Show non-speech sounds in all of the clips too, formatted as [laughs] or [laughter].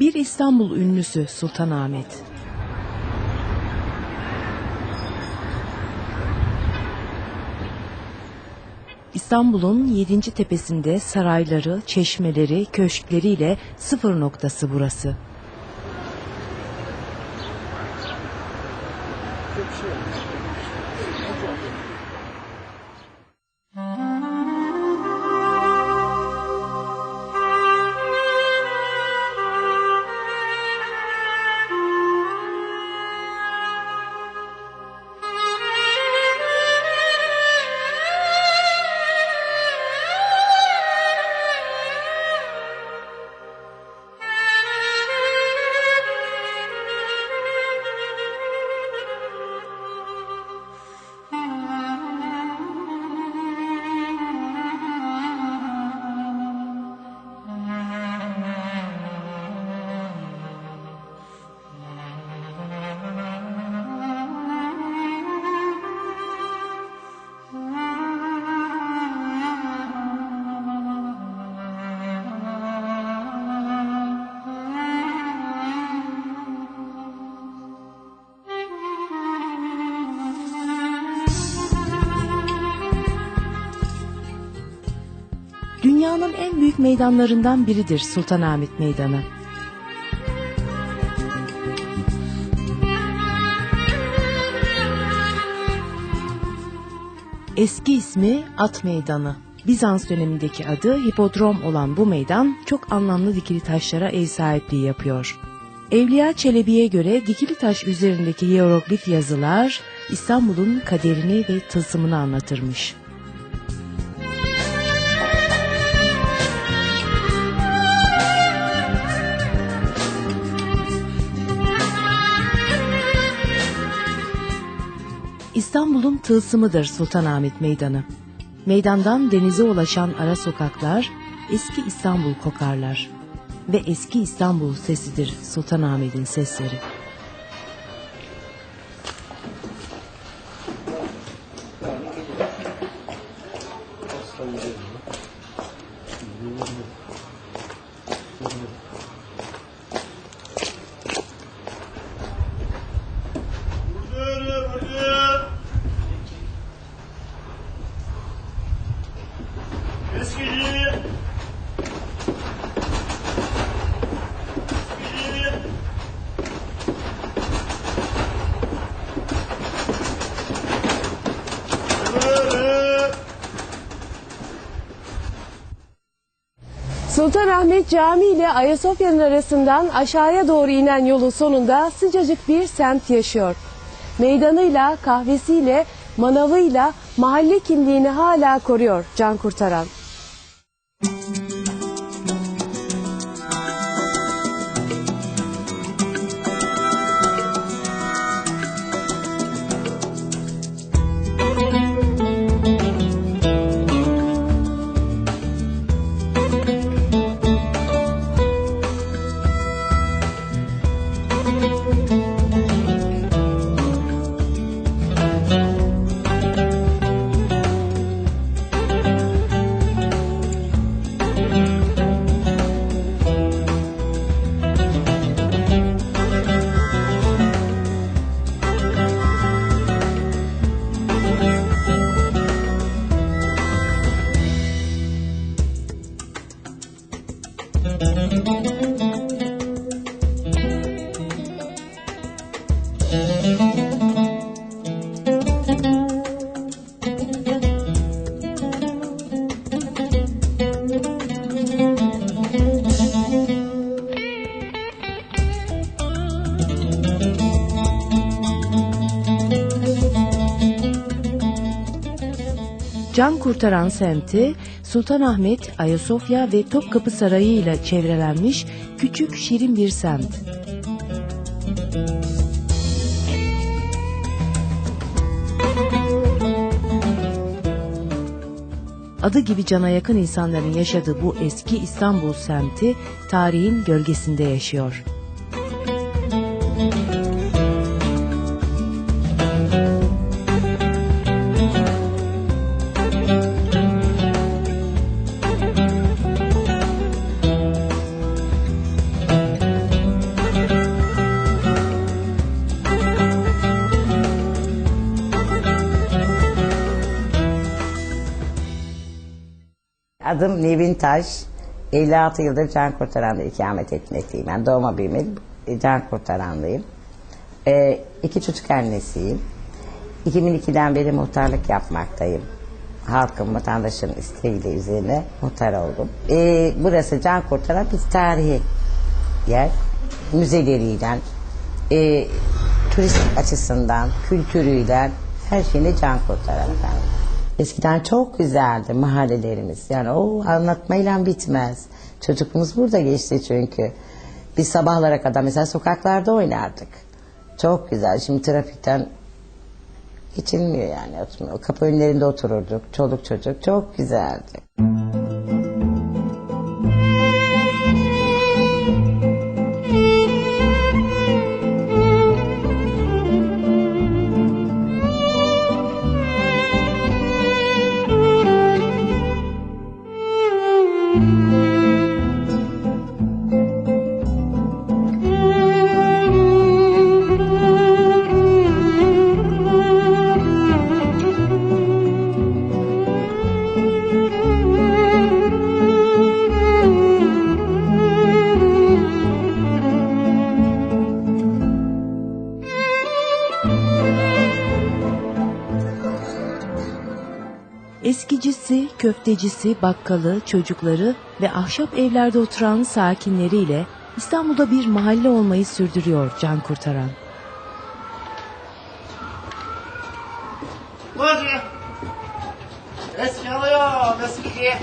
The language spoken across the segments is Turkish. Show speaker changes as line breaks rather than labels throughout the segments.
Bir İstanbul ünlüsü Sultanahmet. İstanbul'un 7. tepesinde sarayları, çeşmeleri, köşkleriyle sıfır noktası burası. Dünyanın en büyük meydanlarından biridir Sultanahmet Meydanı. Eski ismi At Meydanı. Bizans dönemindeki adı hipodrom olan bu meydan çok anlamlı dikili taşlara ev sahipliği yapıyor. Evliya Çelebi'ye göre dikili taş üzerindeki hieroglif yazılar İstanbul'un kaderini ve tılsımını anlatırmış. İstanbul'un tılsımıdır Sultanahmet Meydanı. Meydandan denize ulaşan ara sokaklar eski İstanbul kokarlar. Ve eski İstanbul sesidir Sultanahmet'in sesleri.
Eskici. Eskici. Böyle.
Sultanahmet Camii ile Ayasofya'nın arasından aşağıya doğru inen yolun sonunda sıcacık bir semt yaşıyor. Meydanıyla, kahvesiyle, manavıyla mahalle kimliğini hala koruyor can kurtaran.
Can kurtaran semti Sultanahmet, Ayasofya ve Topkapı Sarayı ile çevrelenmiş küçük şirin bir semt. Adı gibi cana yakın insanların yaşadığı bu eski İstanbul semti tarihin gölgesinde yaşıyor.
Adım Nevin Taş. 56 yıldır can kurtaranda ikamet etmekteyim. Ben doğma büyüme can kurtaranlıyım. Ee, iki çocuk annesiyim. 2002'den beri muhtarlık yapmaktayım. Halkın, vatandaşın isteğiyle üzerine muhtar oldum. Ee, burası can kurtaran bir tarihi yer. Müzeleriyle, e, turist açısından, kültürüyle her şeyine can kurtaran efendim. Eskiden çok güzeldi mahallelerimiz. Yani o anlatmayla bitmez. Çocukluğumuz burada geçti çünkü. Biz sabahlara kadar mesela sokaklarda oynardık. Çok güzel. Şimdi trafikten geçilmiyor yani. Kapı önlerinde otururduk. Çoluk çocuk. Çok güzeldi.
Eskicisi, köftecisi, bakkalı, çocukları ve ahşap evlerde oturan sakinleriyle İstanbul'da bir mahalle olmayı sürdürüyor can kurtaran.
Hadi. Eski alıyorum eski.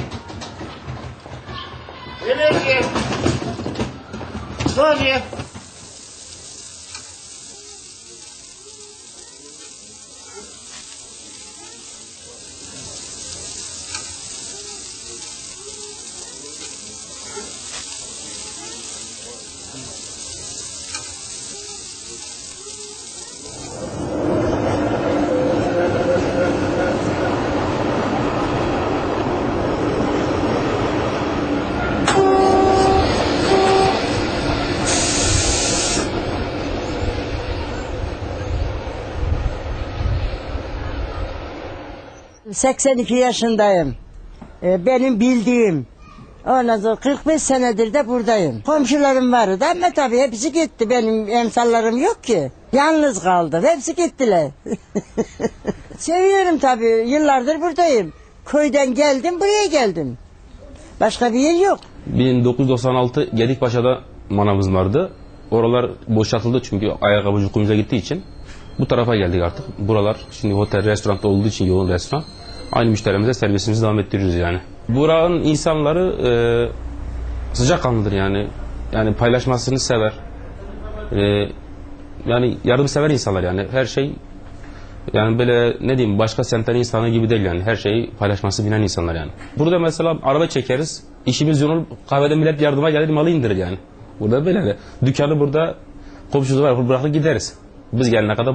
Eski. Hadi.
82 yaşındayım. Ee, benim bildiğim. Ondan sonra 45 senedir de buradayım. Komşularım vardı ama tabii hepsi gitti. Benim emsallarım yok ki. Yalnız kaldım. Hepsi gittiler. [laughs] Seviyorum tabii. Yıllardır buradayım. Köyden geldim buraya geldim. Başka bir yer yok.
1996 Gedikpaşa'da manavımız vardı. Oralar boşaltıldı çünkü ayakkabıcı kuyumuza gittiği için. Bu tarafa geldik artık. Buralar şimdi otel, restoran olduğu için yoğun restoran. Aynı müşterimize servisimizi devam ettiriyoruz yani. Buranın insanları e, sıcakkanlıdır yani. Yani paylaşmasını sever. E, yani yardımsever insanlar yani. Her şey yani böyle ne diyeyim başka semtlerin insanı gibi değil yani. Her şeyi paylaşması bilen insanlar yani. Burada mesela araba çekeriz. işimiz yoğun kahvede millet yardıma gelir malı indirir yani. Burada böyle. Dükkanı burada komşusu var bırakıp gideriz. Biz gelene kadar